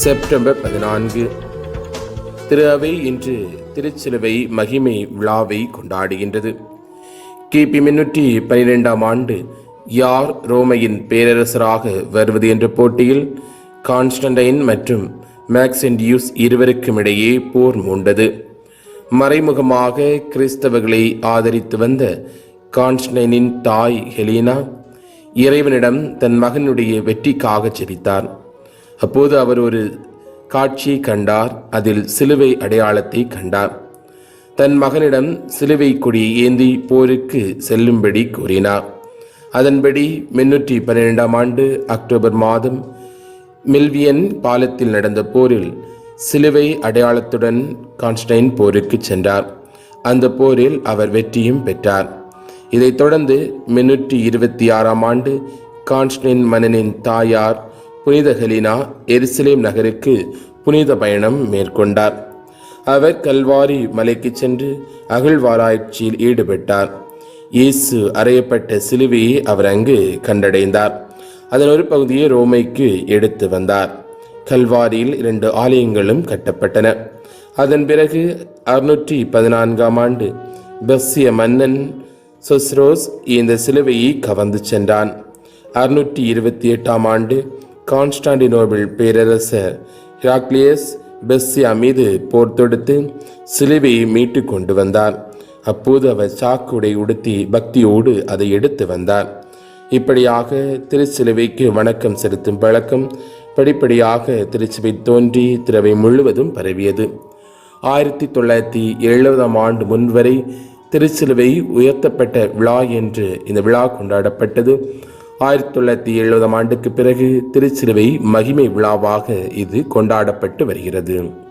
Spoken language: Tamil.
செப்டம்பர் பதினான்கு. திரு அவை இன்று திருச்சிலுவை மகிமை விழாவை கொண்டாடுகின்றது. கிபி முன்னூற்றி பனிரெண்டாம் ஆண்டு யார் ரோமையின் பேரரசராக வருவது என்ற போட்டியில் கான்ஸ்டன்டைன் மற்றும் மேக்சென்டியூஸ் இருவருக்கும் இடையே போர் மூண்டது. மறைமுகமாக கிறிஸ்தவர்களை ஆதரித்து வந்த கான்ஸ்டன்டைனின் தாய் ஹெலீனா இறைவனிடம் தன் மகனுடைய வெற்றிக்காக ஜெபித்தார் அப்போது அவர் ஒரு காட்சியை கண்டார். அதில் சிலுவை அடையாளத்தை கண்டார். தன் மகனிடம் சிலுவை கொடி ஏந்தி போருக்கு செல்லும்படி கூறினார். அதன்படி முன்னூற்றி பன்னிரெண்டாம் ஆண்டு அக்டோபர் மாதம் மில்வியன் பாலத்தில் நடந்த போரில் சிலுவை அடையாளத்துடன் கான்ஸ்டைன் போருக்கு சென்றார். அந்த போரில் அவர் வெற்றியும் பெற்றார். இதைத் தொடர்ந்து முன்னூற்றி இருபத்தி ஆறாம் ஆண்டு கான்ஸ்டைன் மன்னனின் தாயார் புனித ஹெலினா எருசலேம் நகருக்கு புனித பயணம் மேற்கொண்டார். அவர் கல்வாரி மலைக்கு சென்று அகழ்வாராய்ச்சியில் ஈடுபட்டார். இயேசு அறையப்பட்ட சிலுவையை அவர் அங்கு கண்டடைந்தார். அதன் ஒரு பகுதியை ரோமைக்கு எடுத்து வந்தார். கல்வாரியில் இரண்டு ஆலயங்களும் கட்டப்பட்டன. அதன் பிறகு அறுநூற்றி பதினான்காம் ஆண்டு பெர்சிய மன்னன் சொஸ்ரோஸ் இந்த சிலுவையை கவர்ந்து சென்றான். அறுநூற்றி இருபத்தி எட்டாம் ஆண்டு கான்ஸ்டாண்டினோபிள் பேரரசர் ஹிராக்லியஸ் பெஸ்ஸியா மீது போர் தொடுத்து சிலுவையை மீட்டு கொண்டு வந்தார். அப்போது அவர் சாக்குடை உடுத்தி பக்தியோடு அதை எடுத்து வந்தார். இப்படியாக திருச்சிலுவைக்கு வணக்கம் செலுத்தும் பழக்கம் படிப்படியாக திருச்சிவை தோன்றி திரவை முழுவதும் பரவியது. ஆயிரத்தி தொள்ளாயிரத்தி எழுபதாம் ஆண்டு முன்வரை திருச்சிலுவை உயர்த்தப்பட்ட விழா என்று இந்த விழா கொண்டாடப்பட்டது. ஆயிரத்தி தொள்ளாயிரத்தி எழுபதாம் ஆண்டுக்கு பிறகு திருச்சிலுவை மகிமை விழாவாக இது கொண்டாடப்பட்டு வருகிறது.